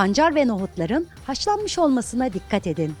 Pancar ve nohutların haşlanmış olmasına dikkat edin.